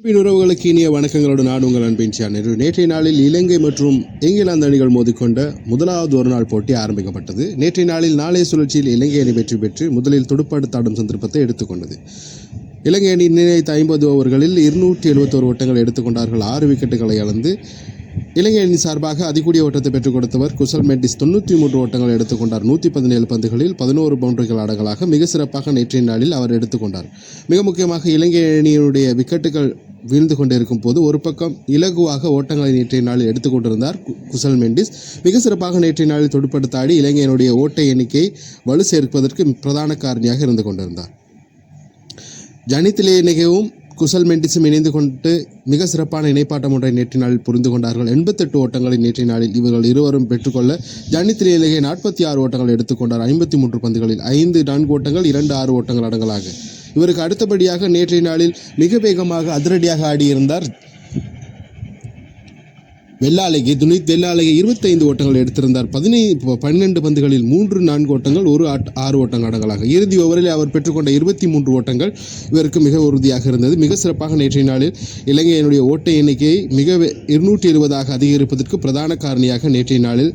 அன்பின் உறவுகளுக்கு இனிய வணக்கங்களோடு நான் உங்கள் அன்பின் சேனல். நேற்றைய நாளில் இலங்கை மற்றும் இங்கிலாந்து அணிகள் மோதிக்கொண்ட முதலாவது ஒருநாள் போட்டி ஆரம்பிக்கப்பட்டது. நேற்றைய நாளில் நாளைய சுழற்சியில் இலங்கை அணி வெற்றி பெற்று முதலில் துடுப்பாடுத்தாடும் சந்தர்ப்பத்தை எடுத்துக்கொண்டது. இலங்கை அணி நிர்ணயித்த ஐம்பது ஓவர்களில் இருநூற்றி எழுபத்தோரு ஓட்டங்கள் எடுத்துக்கொண்டார்கள். ஆறு விக்கெட்டுகளை இழந்து இலங்கை அணி சார்பாக அதிகூடிய ஓட்டத்தை பெற்றுக் கொடுத்தவர் குசல் மெட்டிஸ் தொண்ணூற்றி மூன்று ஓட்டங்கள் எடுத்துக்கொண்டார் நூற்றி பதினேழு பந்துகளில் பதினோரு பவுண்டரிகள் அடங்கலாக மிக சிறப்பாக நேற்றைய நாளில் அவர் எடுத்துக்கொண்டார் மிக முக்கியமாக இலங்கை அணியினுடைய விக்கெட்டுகள் வீழ்ந்து கொண்டிருக்கும் போது ஒரு பக்கம் இலகுவாக ஓட்டங்களை நேற்றைய நாளில் எடுத்துக்கொண்டிருந்தார் கு- குசல் மெண்டிஸ். மிக சிறப்பாக நேற்றைய நாளில் தொடுப்படுத்தாடி இலங்கையினுடைய ஓட்ட எண்ணிக்கையை வலு சேர்ப்பதற்கு பிரதான காரணியாக இருந்து கொண்டிருந்தார். ஜனித்திலே நிகவும் குசல் மெண்டிஸும் இணைந்து கொண்டு மிக சிறப்பான இணைப்பாட்டம் ஒன்றை நேற்று நாளில் புரிந்து கொண்டார்கள். எண்பத்தெட்டு ஓட்டங்களை நேற்றைய நாளில் இவர்கள் இருவரும் பெற்றுக்கொள்ள ஜனித்திலே நிகை நாற்பத்தி ஆறு ஓட்டங்கள் எடுத்துக்கொண்டார் ஐம்பத்தி மூன்று பந்துகளில் ஐந்து நான்கு ஓட்டங்கள் இரண்டு ஆறு ஓட்டங்கள் அடங்கலாக. இவருக்கு அடுத்தபடியாக நேற்றைய நாளில் மிக வேகமாக அதிரடியாக ஆடியிருந்தார் வெள்ளாலைக்கு துனித் வெள்ளாலைக்கு இருபத்தைந்து ஓட்டங்கள் எடுத்திருந்தார். பதினை பன்னிரண்டு பந்துகளில் மூன்று நான்கு ஓட்டங்கள் ஒரு ஆட் ஆறு ஓட்டங்கள் அடங்கலாக. இறுதி ஓவரில் அவர் பெற்றுக்கொண்ட இருபத்தி மூன்று ஓட்டங்கள் இவருக்கு மிக உறுதியாக இருந்தது. மிக சிறப்பாக நேற்றைய நாளில் இலங்கையினுடைய ஓட்ட எண்ணிக்கையை மிக இருநூற்றி இருபதாக அதிகரிப்பதற்கு பிரதான காரணியாக நேற்றைய நாளில்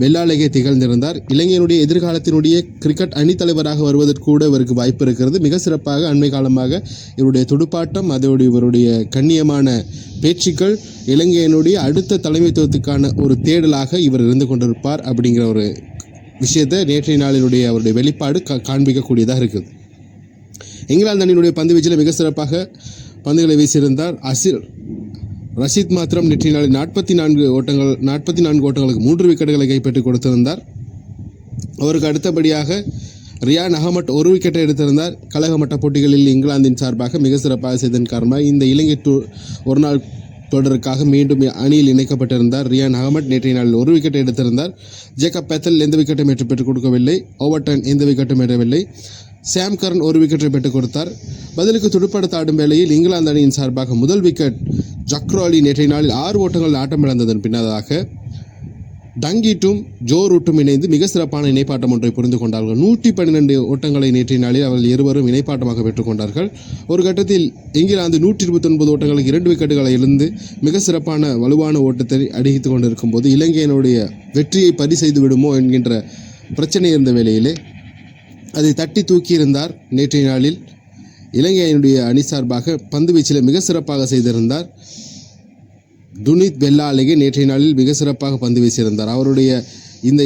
வெள்ளாளகே திகழ்ந்திருந்தார். இளைஞருடைய எதிர்காலத்தினுடைய கிரிக்கெட் அணித்தலைவராக வருவதற்கு கூட இவருக்கு வாய்ப்பு இருக்கிறது. மிக சிறப்பாக அண்மை காலமாக இவருடைய துடுப்பாட்டம் அதோடு இவருடைய கண்ணியமான பேச்சுக்கள் இலங்கையினுடைய அடுத்த தலைமைத்துவத்துக்கான ஒரு தேடலாக இவர் இருந்து கொண்டிருப்பார் அப்படிங்கிற ஒரு விஷயத்தை நேற்றைய நாளினுடைய அவருடைய வெளிப்பாடு கா காண்பிக்கக்கூடியதாக இருக்குது. இங்கிலாந்து அணியினுடைய பந்து வீச்சில் மிக சிறப்பாக பந்துகளை வீசியிருந்தார் அசில் ரஷீத் மாத்திரம் நேற்றைய நாளில் நாற்பத்தி நான்கு ஓட்டங்கள் நாற்பத்தி நான்கு ஓட்டங்களுக்கு மூன்று விக்கெட்டுகளை கைப்பற்றி கொடுத்திருந்தார். அவருக்கு அடுத்தபடியாக ரியான் அகமட் ஒரு விக்கெட்டை எடுத்திருந்தார். கழகமட்ட போட்டிகளில் இங்கிலாந்தின் சார்பாக மிக சிறப்பாக செய்ததன் காரணமாக இந்த இலங்கை டூ ஒரு நாள் தொடருக்காக மீண்டும் அணியில் இணைக்கப்பட்டிருந்தார். ரியான் அகமட் நேற்றைய நாளில் ஒரு விக்கெட்டை எடுத்திருந்தார். ஜேக்கப் பெத்தல் எந்த விக்கெட்டும் ஏற்று பெற்றுக் கொடுக்கவில்லை. ஓவர்டன் எந்த விக்கெட்டும் ஏறவில்லை சாம் கரன் ஒரு விக்கெட்டை பெற்றுக் கொடுத்தார். பதிலுக்கு துடுப்படுத்த ஆடும் வேளையில் இங்கிலாந்து அணியின் சார்பாக முதல் விக்கெட் ஜக்ரோ அலி நேற்றைய நாளில் ஆறு ஓட்டங்கள் ஆட்டம் இழந்ததன் பின்னதாக டங்கீட்டும் ஜோ ரூட்டும் இணைந்து மிக சிறப்பான இணைப்பாட்டம் ஒன்றை புரிந்து கொண்டார்கள். நூற்றி பன்னிரெண்டு ஓட்டங்களை நேற்றைய நாளில் அவர்கள் இருவரும் இணைப்பாட்டமாக பெற்றுக்கொண்டார்கள் ஒரு கட்டத்தில் இங்கிலாந்து நூற்றி இருபத்தொன்பது ஓட்டங்களுக்கு இரண்டு விக்கெட்டுகளை இருந்து மிக சிறப்பான வலுவான ஓட்டத்தை அடித்துக் கொண்டிருக்கும் போது இலங்கையினுடைய வெற்றியை பதி செய்து விடுமோ என்கின்ற பிரச்சனை இருந்த வேளையிலே அதை தட்டி தூக்கியிருந்தார். நேற்றைய நாளில் இலங்கையினுடைய அணி சார்பாக பந்து வீச்சில் மிக சிறப்பாக செய்திருந்தார். துனித் பெல்லாலகே நேற்றைய நாளில் மிக சிறப்பாக பந்து வீசியிருந்தார். அவருடைய இந்த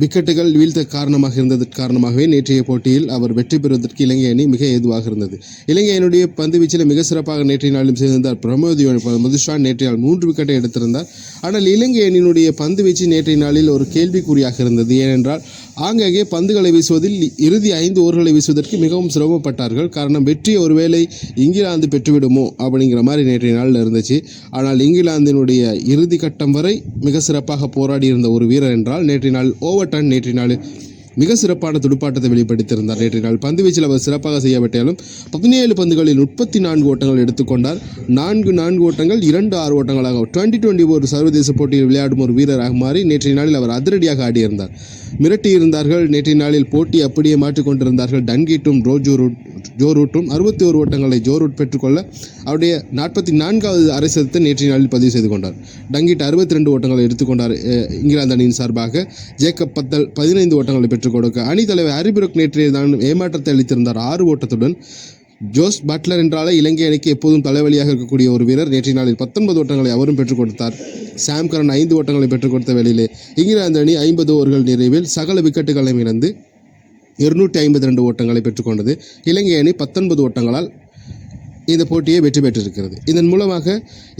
விக்கெட்டுகள் வீழ்த்த காரணமாக இருந்ததற்கு காரணமாகவே நேற்றைய போட்டியில் அவர் வெற்றி பெறுவதற்கு இலங்கை அணி மிக ஏதுவாக இருந்தது. இலங்கை அணியுடைய பந்து வீச்சில் மிக சிறப்பாக நேற்றைய நாளிலும் செய்திருந்தார் பிரமோதி மதுஷான் நேற்றைய நாள் மூன்று விக்கெட்டை எடுத்திருந்தார். ஆனால் இலங்கை அணியினுடைய பந்து வீச்சு நேற்றைய நாளில் ஒரு கேள்விக்குறியாக இருந்தது. ஏனென்றால் ஆங்காங்கே பந்துகளை வீசுவதில் இறுதி ஐந்து ஓவர்களை வீசுவதற்கு மிகவும் சிரமப்பட்டார்கள். காரணம் வெற்றி ஒருவேளை இங்கிலாந்து பெற்றுவிடுமோ அப்படிங்கிற மாதிரி நேற்றைய நாளில் இருந்துச்சு. ஆனால் இங்கிலாந்தினுடைய இறுதி கட்டம் வரை மிக சிறப்பாக போராடி இருந்த ஒரு வீரர் என்றால் நேற்றைய நாள் ஓவர்டன் நேற்றைய நாள் மிக சிறப்பான துடுப்பாட்டத்தை வெளிப்படுத்தியிருந்தார். நேற்று நாள் பந்து வீச்சில் அவர் சிறப்பாக செய்யப்பட்டாலும் பதினேழு பந்துகளில் முப்பத்தி நான்கு ஓட்டங்கள் எடுத்துக்கொண்டார் நான்கு நான்கு ஓட்டங்கள் இரண்டு ஆறு ஓட்டங்களாக டுவெண்ட்டி டுவெண்ட்டி ஒரு சர்வதேச போட்டியில் விளையாடும் ஒரு வீரராக மாறி நேற்றைய நாளில் அவர் அதிரடியாக ஆடியிருந்தார். மிரட்டி இருந்தார்கள் நேற்றைய நாளில் போட்டி அப்படியே மாற்றிக்கொண்டிருந்தார்கள் டன்கீட்டும் ரோஜோரூட் ரூட் ரூட்டும். அறுபத்தி ஒரு ஓட்டங்களை ஜோரூட் பெற்றுக்கொள்ள அவருடைய நாற்பத்தி நான்காவது அரை சதத்தை நேற்றைய நாளில் பதிவு செய்து கொண்டார். டங்கீட் அறுபத்தி ரெண்டு ஓட்டங்களை எடுத்துக்கொண்டார் இங்கிலாந்து அணியின் சார்பாக. ஜேக்கப் பத்தல் பதினைந்து ஓட்டங்களை பெற்று பெற்றுக் கொடுக்க. அணி தலைவர் ஹரிபுரக் நேற்றைய தான் ஏமாற்றத்தை அளித்திருந்தார். ஆறு ஓட்டத்துடன் ஜோஸ் பட்லர் என்றாலே இலங்கை அணிக்கு எப்போதும் தலைவலியாக இருக்கக்கூடிய ஒரு வீரர். நேற்றைய நாளில் பத்தொன்பது ஓட்டங்களை அவரும் பெற்றுக் கொடுத்தார். சாம் கரன் ஐந்து ஓட்டங்களை பெற்றுக் கொடுத்த வேளையிலே இங்கிலாந்து அணி ஐம்பது ஓவர்கள் நிறைவில் சகல விக்கெட்டுகளையும் இழந்து இருநூற்றி ஐம்பத்தி ரெண்டு ஓட்டங்களை பெற்றுக்கொண்டது இலங்கை அணி பத்தொன்பது ஓட்டங்களால் இந்த போட்டியை வெற்றி பெற்றிருக்கிறது. இதன் மூலமாக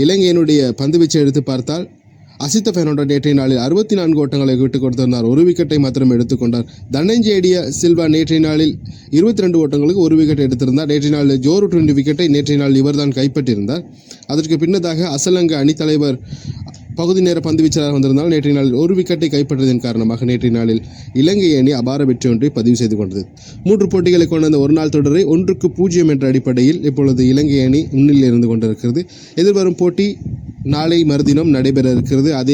இலங்கையினுடைய பந்துவீச்சை எடுத்து பார்த்தால் அசித்த ஃபெர்னாண்டோ நேற்றைய நாளில் அறுபத்தி நான்கு ஓட்டங்களை விட்டுக் கொடுத்திருந்தார். ஒரு விக்கெட்டை மாத்திரம் எடுத்துக்கொண்டார். தனஞ்சேடிய சில்வா நேற்றைய நாளில் இருபத்தி ரெண்டு ஓட்டங்களுக்கு ஒரு விக்கெட் எடுத்திருந்தார். நேற்றைய நாளில் ஜோரு டுவெண்டி விக்கெட்டை நேற்றைய நாள் இவர்தான் கைப்பற்றியிருந்தார். அதற்கு பின்னதாக அசலங்க அணித்தலைவர் பகுதி நேர பந்து வீச்சாளர் வந்திருந்தால் நேற்றைய நாளில் ஒரு விக்கெட்டை கைப்பற்றதன் காரணமாக நேற்றைய நாளில் இலங்கை அணி அபார வெற்றி ஒன்றை பதிவு செய்து கொண்டது. மூன்று போட்டிகளை கொண்ட அந்த ஒரு நாள் தொடரை ஒன்றுக்கு பூஜ்ஜியம் என்ற அடிப்படையில் இப்பொழுது இலங்கை அணி முன்னிலையில் இருந்து கொண்டிருக்கிறது. எதிர்வரும் போட்டி நாளை மறுதினம் நடைபெற இருக்கிறது. அதே